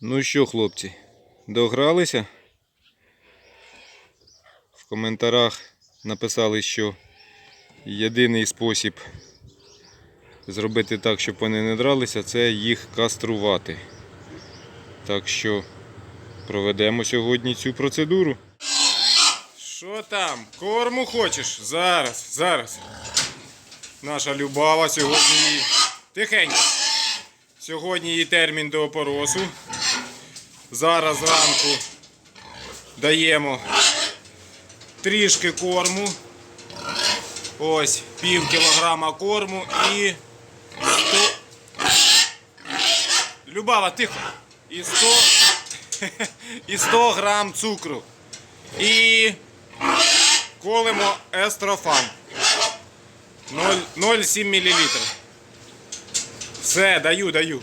Ну що, хлопці, догралися? В коментарях написали, що єдиний спосіб зробити так, щоб вони не дралися, це їх каструвати. Так що проведемо сьогодні цю процедуру. Що там? Корму хочеш? Зараз, зараз. Наша Любава сьогодні. її- Тихенько. Сьогодні її термін до опоросу. Зараз зранку даємо трішки корму. Ось пів кілограма корму і 100... Любава, тихо. І 100... і 100 грам цукру. І колемо естрофан. 0,7 мл. Все, даю, даю.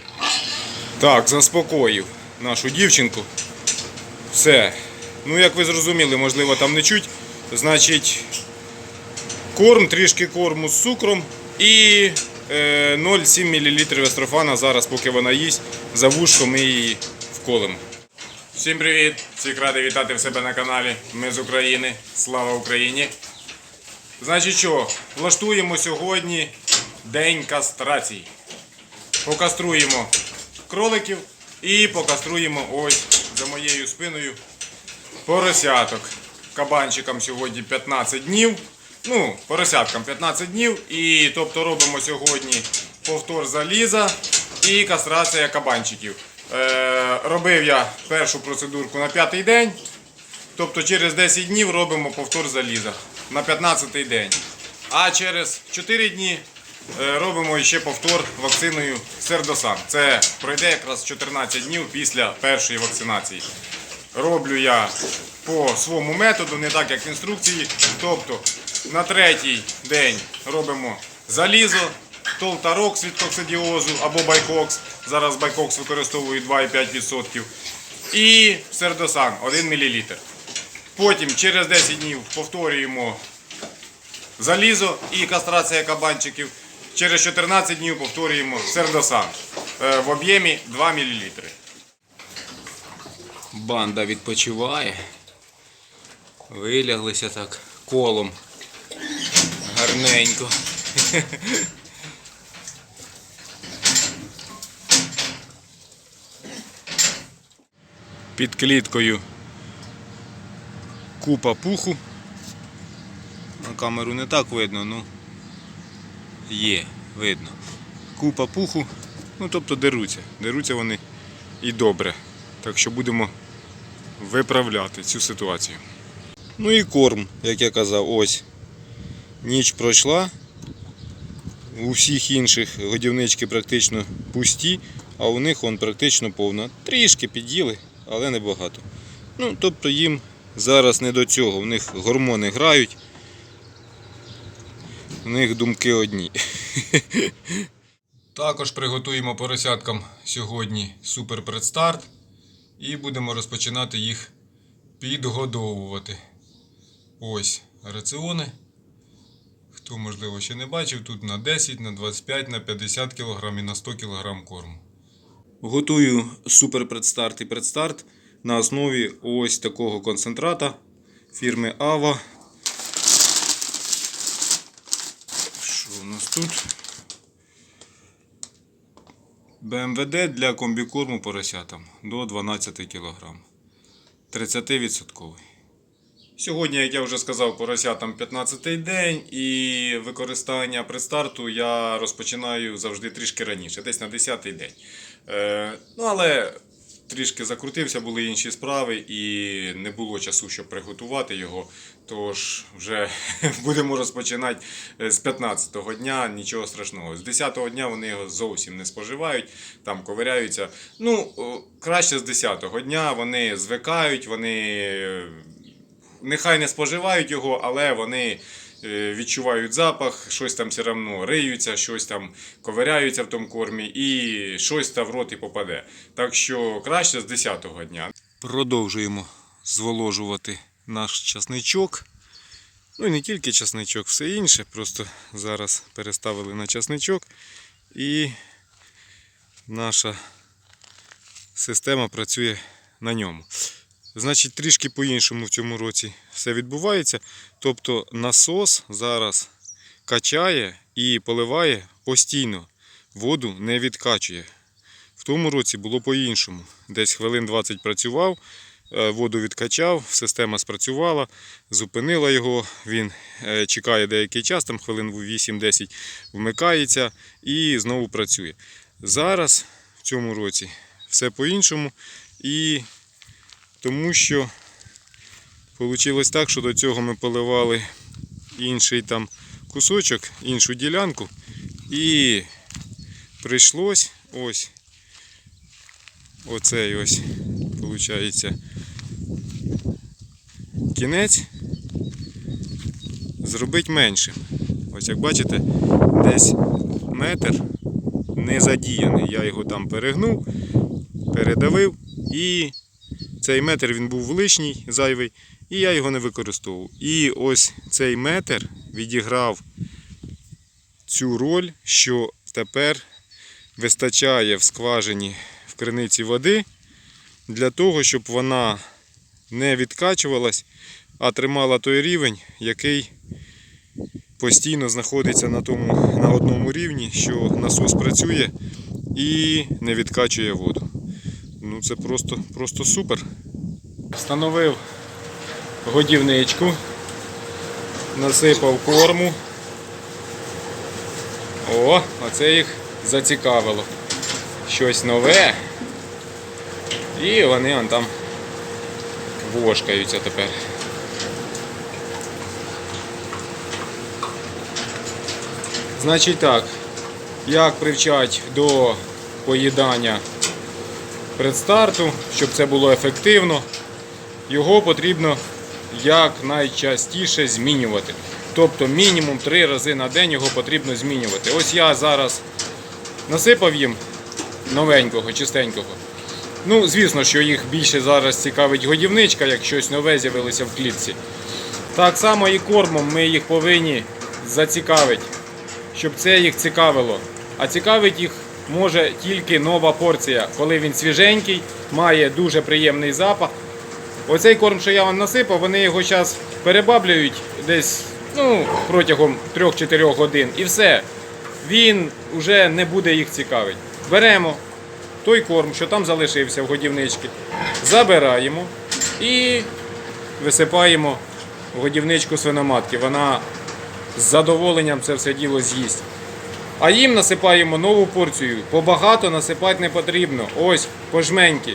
Так, заспокоїв нашу дівчинку. Все. Ну, як ви зрозуміли, можливо, там не чуть. Значить, корм, трішки корму з цукром і е, 0,7 мл естрофана. Зараз, поки вона їсть, за вушком ми її вколимо. Всім привіт! Всіх радий вітати в себе на каналі. Ми з України. Слава Україні! Значить що, влаштуємо сьогодні день кастрації. Покаструємо кроликів і покаструємо ось за моєю спиною поросяток. Кабанчикам сьогодні 15 днів. Ну, поросяткам 15 днів. І тобто робимо сьогодні повтор заліза і кастрація кабанчиків. Е, робив я першу процедурку на п'ятий день. Тобто через 10 днів робимо повтор заліза на 15 день. А через 4 дні робимо ще повтор вакциною Сердосан. Це пройде якраз 14 днів після першої вакцинації. Роблю я по своєму методу, не так як в інструкції. Тобто на третій день робимо залізо, толтарок від коксидіозу або байкокс. Зараз байкокс використовую 2,5%. І сердосан 1 мл. Потім через 10 днів повторюємо залізо і кастрація кабанчиків. Через 14 днів повторюємо сердосан е, в об'ємі 2 мл. Банда відпочиває. Виляглися так колом. Гарненько. Під кліткою купа пуху. На камеру не так видно, ну є, видно. Купа пуху, ну тобто деруться. Деруться вони і добре. Так що будемо виправляти цю ситуацію. Ну і корм, як я казав, ось. Ніч пройшла. У всіх інших годівнички практично пусті, а у них он практично повна. Трішки під'їли, але не багато. Ну, тобто їм зараз не до цього. В них гормони грають. У них думки одні. Також приготуємо поросяткам сьогодні суперпредстарт і будемо розпочинати їх підгодовувати. Ось раціони. Хто, можливо, ще не бачив, тут на 10, на 25, на 50 кг і на 100 кг корму. Готую суперпредстарт і предстарт на основі ось такого концентрата фірми Ава. Нас тут? БМВД для комбікорму поросятам до 12 кг. 30%. Сьогодні, як я вже сказав, поросятам 15-й день і використання предстарту я розпочинаю завжди трішки раніше, десь на 10-й день. Е, ну, але трішки закрутився, були інші справи і не було часу, щоб приготувати його. Тож вже будемо розпочинати е, з 15-го дня, нічого страшного. З 10-го дня вони його зовсім не споживають, там ковиряються. Ну, краще з 10-го дня вони звикають, вони е, нехай не споживають його, але вони відчувають запах, щось там все одно риються, щось там ковиряються в тому кормі і щось там в рот і попаде. Так що краще з 10-го дня. Продовжуємо зволожувати наш часничок. Ну і не тільки часничок, все інше. Просто зараз переставили на часничок. І наша система працює на ньому. Значить, трішки по-іншому в цьому році все відбувається. Тобто насос зараз качає і поливає постійно. Воду не відкачує. В тому році було по-іншому. Десь хвилин 20 працював, е, воду відкачав, система спрацювала, зупинила його. Він е, чекає деякий час, там хвилин 8-10 вмикається і знову працює. Зараз в цьому році все по-іншому. І тому що вийшло так, що до цього ми поливали інший там кусочок, іншу ділянку. І прийшлось ось оцей ось, виходить, кінець зробити меншим. Ось як бачите, десь метр не задіяний. Я його там перегнув, передавив і цей метр він був лишній, зайвий, і я його не використовував. І ось цей метр відіграв цю роль, що тепер вистачає в скважині в криниці води для того, щоб вона не відкачувалась, а тримала той рівень, який постійно знаходиться на, тому, на одному рівні, що насос працює і не відкачує воду. Ну це просто, просто супер. Встановив годівничку, насипав корму. О, оце їх зацікавило. Щось нове. І вони он там вошкаються тепер. Значить так, як привчать до поїдання предстарту, щоб це було ефективно, його потрібно якнайчастіше змінювати. Тобто мінімум 3 рази на день його потрібно змінювати. Ось я зараз насипав їм новенького, чистенького. Ну, звісно, що їх більше зараз цікавить годівничка, як щось нове з'явилося в клітці. Так само і кормом ми їх повинні зацікавити, щоб це їх цікавило. А цікавить їх може тільки нова порція, коли він свіженький, має дуже приємний запах. Оцей корм, що я вам насипав, вони його зараз перебаблюють десь ну, протягом 3-4 годин і все. Він вже не буде їх цікавить. Беремо той корм, що там залишився в годівничці, забираємо і висипаємо в годівничку свиноматки. Вона з задоволенням це все діло з'їсть. А їм насипаємо нову порцію. Побагато насипати не потрібно. Ось по жменьки.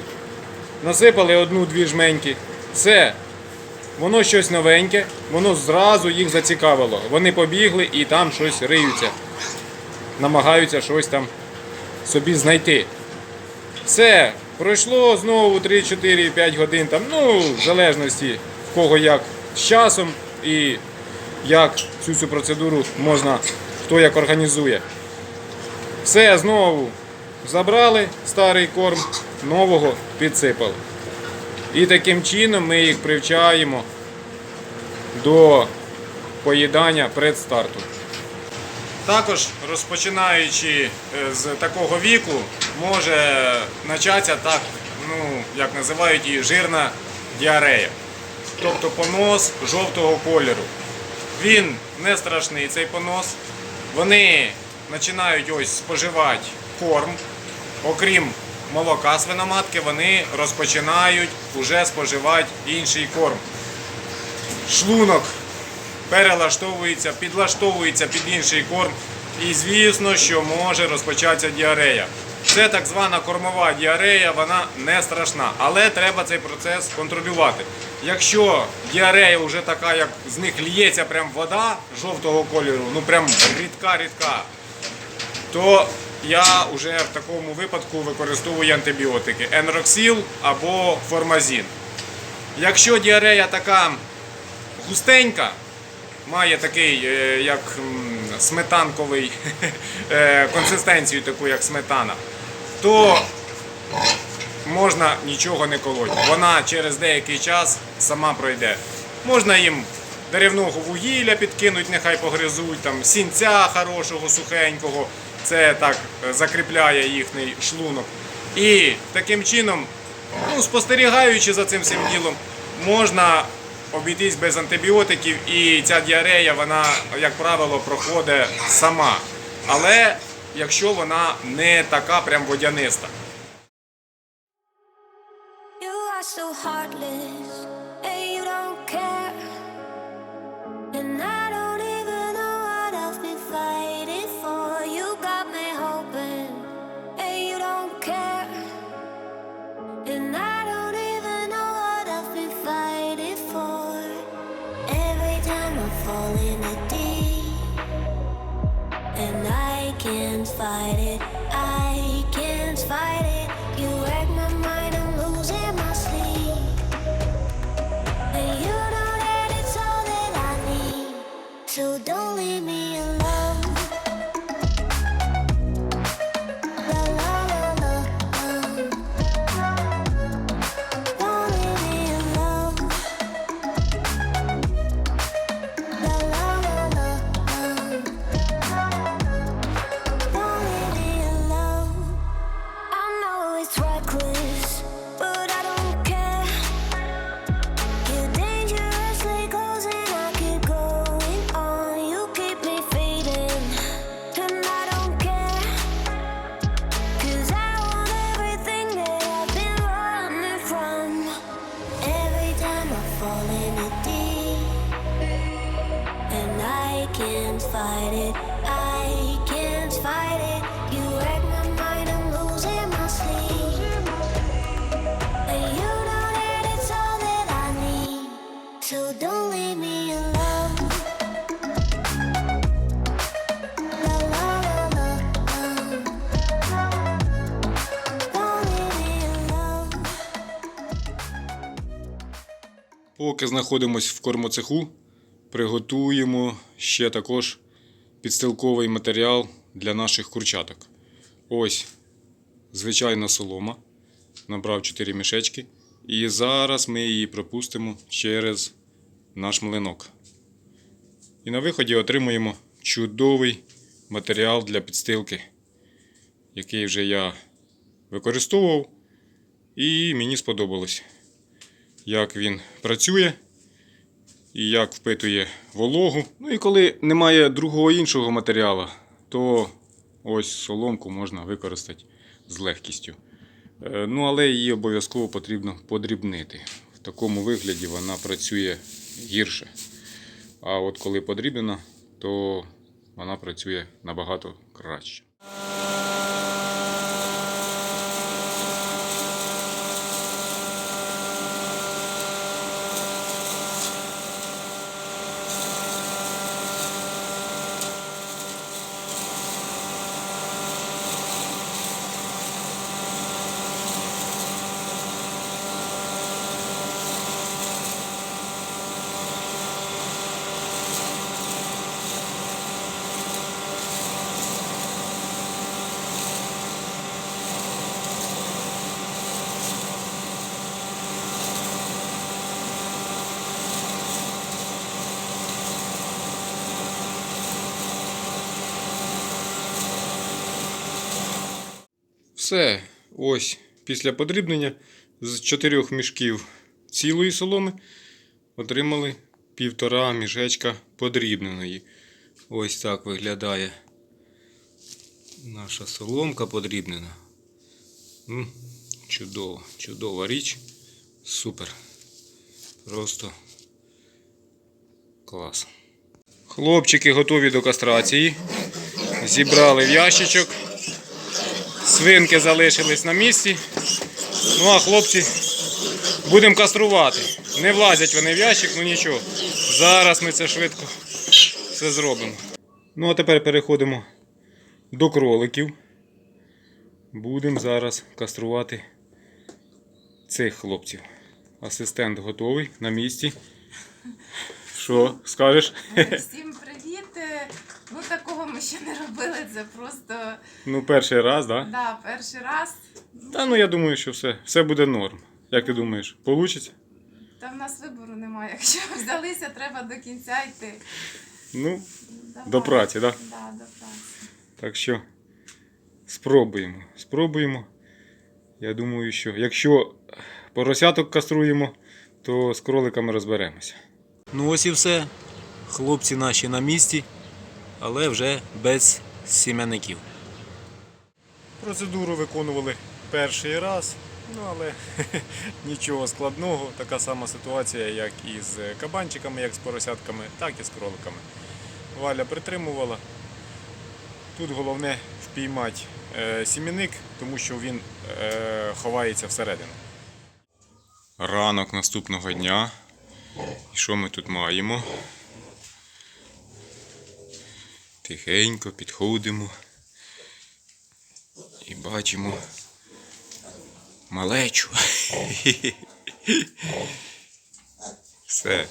Насипали одну-дві жменьки. Все. Воно щось новеньке, воно зразу їх зацікавило. Вони побігли і там щось риються. Намагаються щось там собі знайти. Все, пройшло знову 3-4-5 годин, там, ну, в залежності в кого як з часом і як цю цю процедуру можна, хто як організує. Все, знову забрали старий корм, нового підсипали. І таким чином ми їх привчаємо до поїдання предстарту. Також розпочинаючи е, з такого віку, може початися так, ну, як називають її, жирна діарея. Тобто понос жовтого кольору. Він не страшний, цей понос. Вони починають ось споживати корм, окрім молока свиноматки, вони розпочинають вже споживати інший корм. Шлунок перелаштовується, підлаштовується під інший корм. І звісно, що може розпочатися діарея. Це так звана кормова діарея, вона не страшна, але треба цей процес контролювати. Якщо діарея вже така, як з них лється прям вода жовтого кольору, ну прям рідка-рідка, то я вже в такому випадку використовую антибіотики енроксіл або формазін. Якщо діарея така густенька, має такий, е, як сметанковий е, консистенцію, таку як сметана, то можна нічого не колоть. Вона через деякий час сама пройде. Можна їм деревного вугілля підкинуть, нехай погризуть, там сінця хорошого, сухенького. Це так е, закріпляє їхній шлунок. І таким чином, ну, спостерігаючи за цим всім ділом, можна обійтись без антибіотиків, і ця діарея, вона, як правило, проходить сама. Але якщо вона не така прям водяниста. You are so heartless, Поки знаходимося в кормоцеху, приготуємо ще також підстилковий матеріал для наших курчаток. Ось звичайна солома. Набрав 4 мішечки. І зараз ми її пропустимо через наш млинок. І на виході отримуємо чудовий матеріал для підстилки, який вже я використовував, і мені сподобалось як він працює і як впитує вологу. Ну і коли немає другого іншого матеріалу, то ось соломку можна використати з легкістю. Е, Ну, але її обов'язково потрібно подрібнити. В такому вигляді вона працює гірше. А от коли подрібнена, то вона працює набагато краще. Все, ось після подрібнення з чотирьох мішків цілої соломи отримали півтора мішечка подрібненої. Ось так виглядає наша соломка подрібнена. М, Чудова, чудова річ. Супер. Просто клас. Хлопчики готові до кастрації. Зібрали в ящичок. Свинки залишились на місці. Ну а хлопці будемо каструвати. Не влазять вони в ящик, ну нічого. Зараз ми це швидко все зробимо. Ну а тепер переходимо до кроликів. Будемо зараз каструвати цих хлопців. Асистент готовий на місці. Що скажеш? Всім привіт! Ну такого ми ще не робили. Це просто Ну, перший раз, так? Да? да, перший раз. Та ну я думаю, що все, все буде норм. Як ти думаєш, получиться? Та в нас вибору немає. Якщо взялися, треба до кінця йти. Ну, Давай. до праці, так? Да? Да, до праці. Так що спробуємо. Спробуємо. Я думаю, що якщо поросяток каструємо, то з кроликами розберемося. Ну ось і все. Хлопці наші на місці, але вже без сім'яників. Процедуру виконували перший раз, ну але нічого складного. Така сама ситуація, як і з кабанчиками, як з поросятками, так і з кроликами. Валя притримувала. Тут головне впіймати е, сім'яник, тому що він е, ховається всередину. Ранок наступного дня. І що ми тут маємо? Тихенько підходимо і бачимо малечу. Все.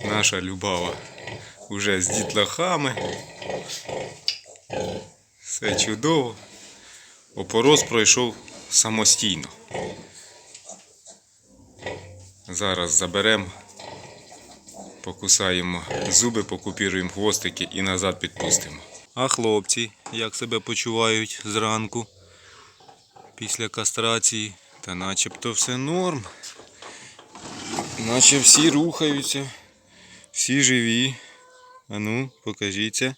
Наша любава уже з дітлахами. Все чудово. Опорос пройшов самостійно. Зараз заберемо, покусаємо зуби, покупіруємо хвостики і назад підпустимо. А хлопці як себе почувають зранку після кастрації? Та начебто все норм. Наче всі рухаються, всі живі. Ану, покажіться.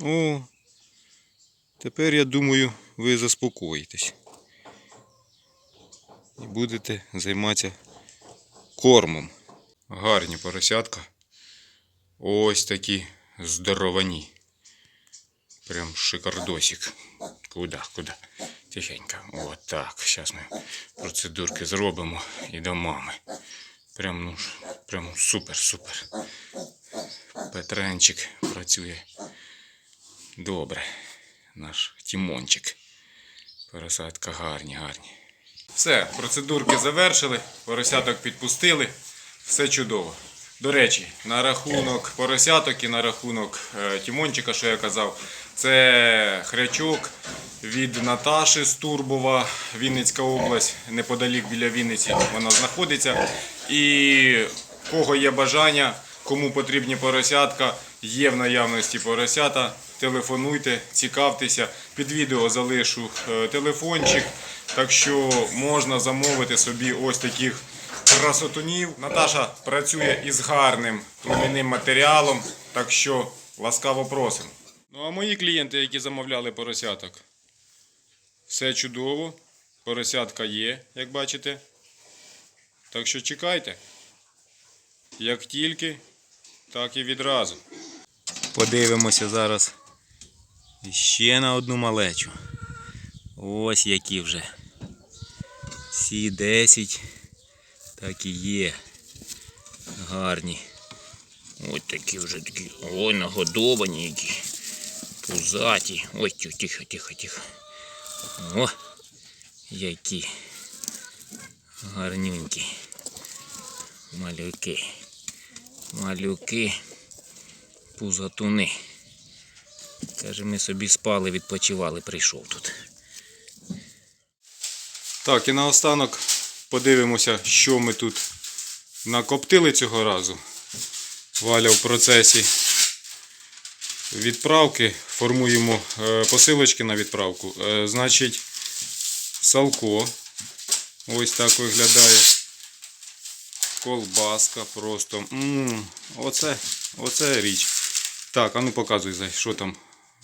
О, тепер я думаю, ви заспокоїтесь. І будете займатися кормом. Гарні поросятка. Ось такі здоровані. Прям шикардосик. Куда, куда? Тихенько. От так. Зараз ми процедурки зробимо і до мами. Прям, ну, прям супер, супер. Петренчик працює. Добре. Наш Тімончик. Поросятка гарні, гарні. Все, процедурки завершили, поросяток підпустили. Все чудово. До речі, на рахунок поросяток і на рахунок е, Тімончика, що я казав, це хрячок від Наташі з Турбова, Вінницька область, неподалік біля Вінниці вона знаходиться. І кого є бажання, кому потрібні поросятка, є в наявності поросята. Телефонуйте, цікавтеся. Під відео залишу е, телефончик. Так що можна замовити собі ось таких красотунів. Наташа працює із гарним племінним матеріалом, так що ласкаво просимо. Ну а мої клієнти, які замовляли поросяток, все чудово. Поросятка є, як бачите. Так що чекайте. Як тільки, так і відразу. Подивимося зараз ще на одну малечу. Ось які вже. Всі 10 так і є. Гарні. Ось такі вже такі. Ой, нагодовані які. Пузаті. Ой, тихо, тихо, тихо. О, які. Гарненькі. Малюки. Малюки. Пузатуни. Каже, ми собі спали, відпочивали, прийшов тут. Так, і наостанок подивимося, що ми тут накоптили цього разу. Валя в процесі відправки. Формуємо е, посилочки на відправку. Е, Значить, салко. Ось так виглядає. Колбаска просто. оце, оце річ. Так, а ну показуй, що там,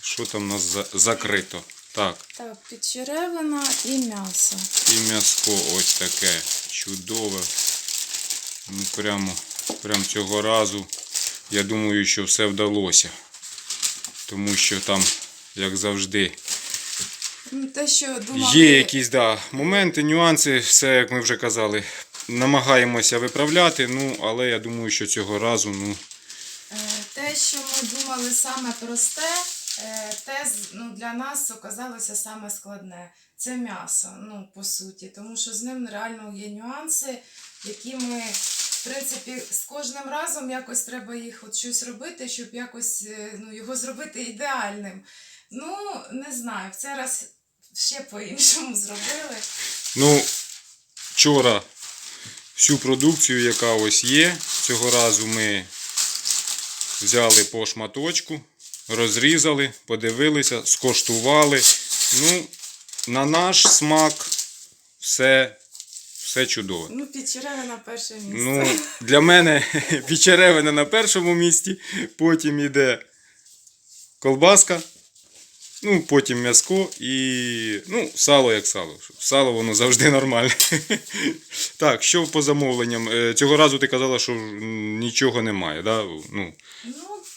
що там у нас закрито. Так, Так, підчеревина і м'ясо. і м'яско ось таке чудове. Ну, прямо, прямо цього разу я думаю, що все вдалося. Тому що там, як завжди, Ну, Те, що думали, є якісь да, моменти, нюанси, все, як ми вже казали, намагаємося виправляти. Ну, але я думаю, що цього разу, ну, е, те, що ми думали саме просте, те ну, для нас оказалося саме складне. Це м'ясо, ну, по суті, тому що з ним реально є нюанси, які ми, в принципі, з кожним разом якось треба їх от щось робити, щоб якось е, ну, його зробити ідеальним. Ну, не знаю, в цей раз ще по-іншому зробили. Ну, вчора всю продукцію, яка ось є, цього разу ми взяли по шматочку, розрізали, подивилися, скоштували. Ну, на наш смак все, все чудово. Ну, підчереве на перше місце. Ну, для мене печеревина на першому місці, потім йде колбаска, ну, потім м'яско і ну, сало як сало. Сало воно завжди нормальне. Так, що по замовленням? Е, Цього разу ти казала, що нічого немає. Да? Ну, Ну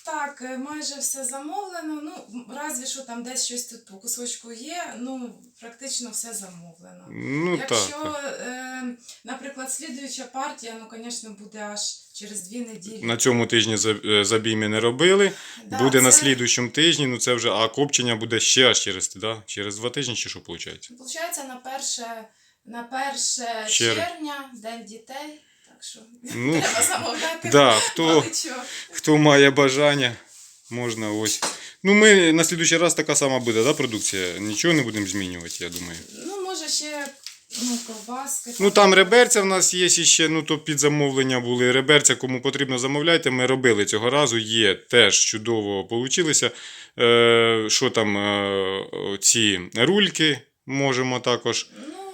так, е, майже все замовлено. Ну, разві що там десь щось тут по кусочку є, ну практично все замовлено. ну. Якщо, так. е, наприклад, слідуюча партія, ну, звісно, буде аж через дві неділі. На цьому тижні е, забій ми не робили. Да, буде на це- слідуючому тижні, ну це вже, а копчення буде ще аж через, да? через два тижні, чи що виходить? Получається на перше, на перше Черв- червня, День дітей. Так що Ну, треба замовляти. да, хто- Хто має бажання, можна ось. Ну, ми на слідуючий раз така сама буде, да, продукція? Нічого не будемо змінювати, я думаю. Ну, може ще ну, ковбаски. Ну там реберця в нас є ще, ну то під замовлення були. Реберця, кому потрібно, замовляйте. Ми робили цього разу. Є теж чудово получилися. Е, що там, е, ці рульки можемо також. Ну,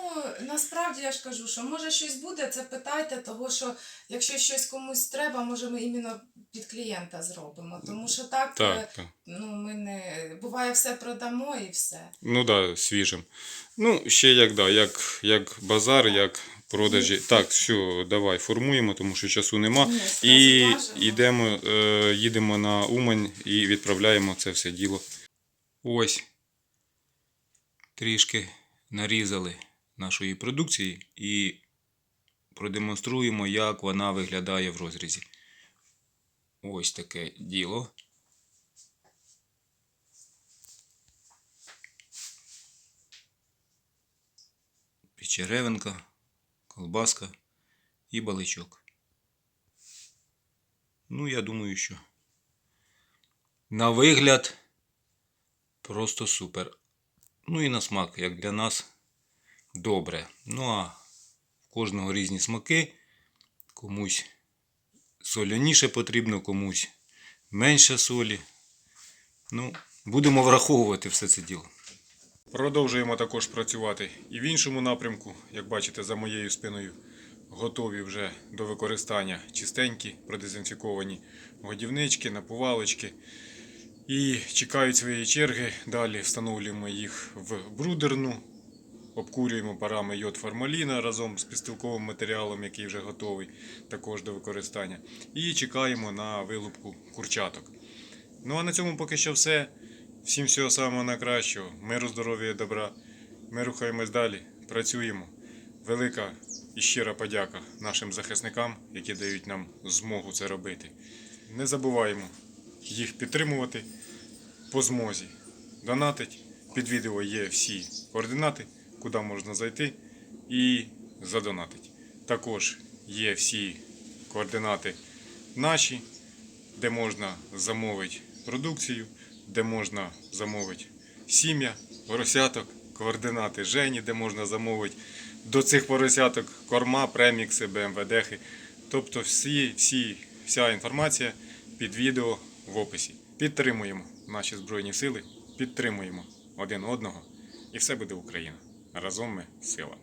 насправді я ж кажу, що може щось буде, це питайте, того що якщо щось комусь треба, може ми іменно під клієнта зробимо. Тому що так, е, Так, так. ну ми не буває все продамо і все. Ну да, свіжим. Ну, ще як, да, як, як базар, як продажі. Так, все, давай формуємо, тому що часу нема. Ні, І йдемо, е, їдемо на Умань і відправляємо це все діло. Ось. Трішки нарізали нашої продукції і продемонструємо, як вона виглядає в розрізі. Ось таке діло. Печеревинка, колбаска і баличок. Ну, я думаю, що на вигляд просто супер. Ну і на смак, як для нас, добре. Ну а в кожного різні смаки. Комусь соляніше потрібно, комусь менше солі. Ну, будемо враховувати все це діло. Продовжуємо також працювати і в іншому напрямку, як бачите, за моєю спиною готові вже до використання чистенькі, продезінфіковані годівнички, напувалочки. І чекають своєї черги. Далі встановлюємо їх в брудерну, обкурюємо парами йод формаліна разом з підстилковим матеріалом, який вже готовий також до використання. І чекаємо на вилупку курчаток. Ну а на цьому поки що все. Всім всього самого найкращого, миру, здоров'я і добра. Ми рухаємось далі, працюємо. Велика і щира подяка нашим захисникам, які дають нам змогу це робити. Не забуваємо їх підтримувати по змозі. Донатить. Під відео є всі координати, куди можна зайти і задонатить. Також є всі координати наші, де можна замовити продукцію, де можна замовити сім'я, поросяток, координати Жені, де можна замовити до цих поросяток корма, премікси, БМВДхи. Тобто всі, всі, вся інформація під відео в описі. Підтримуємо наші Збройні Сили, підтримуємо один одного, і все буде Україна. Разом сила.